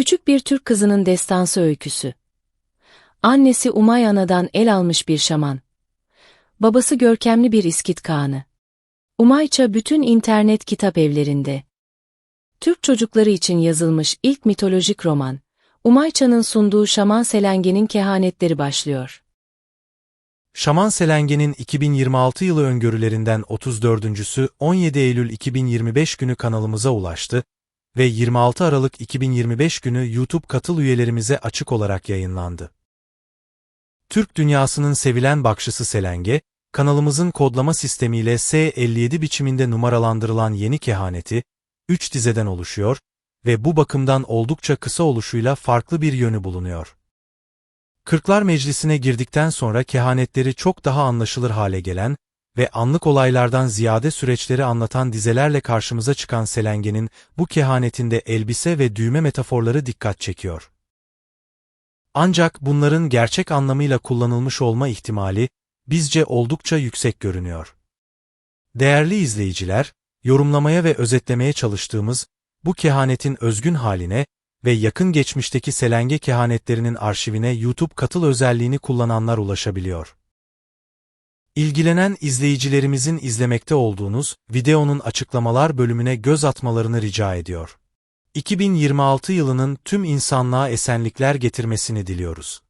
Küçük bir Türk kızının destansı öyküsü. Annesi Umay Ana'dan el almış bir şaman. Babası görkemli bir İskit Kağanı. Umayça bütün internet kitap evlerinde. Türk çocukları için yazılmış ilk mitolojik roman, Umayça'nın sunduğu Şaman Selenge'nin kehanetleri başlıyor. Şaman Selenge'nin 2026 yılı öngörülerinden 34.sü 17 Eylül 2025 günü kanalımıza ulaştı ve 26 Aralık 2025 günü YouTube katıl üyelerimize açık olarak yayınlandı. Türk dünyasının sevilen bakşısı Selenge, kanalımızın kodlama sistemiyle S57 biçiminde numaralandırılan yeni kehaneti, 3 dizeden oluşuyor ve bu bakımdan oldukça kısa oluşuyla farklı bir yönü bulunuyor. Kırklar Meclisi'ne girdikten sonra kehanetleri çok daha anlaşılır hale gelen ve anlık olaylardan ziyade süreçleri anlatan dizelerle karşımıza çıkan Selenge'nin bu kehanetinde elbise ve düğme metaforları dikkat çekiyor. Ancak bunların gerçek anlamıyla kullanılmış olma ihtimali bizce oldukça yüksek görünüyor. Değerli izleyiciler, yorumlamaya ve özetlemeye çalıştığımız bu kehanetin özgün haline ve yakın geçmişteki selenge kehanetlerinin arşivine YouTube katıl özelliğini kullananlar ulaşabiliyor. İlgilenen izleyicilerimizin izlemekte olduğunuz videonun açıklamalar bölümüne göz atmalarını rica ediyor. 2026 yılının tüm insanlığa esenlikler getirmesini diliyoruz.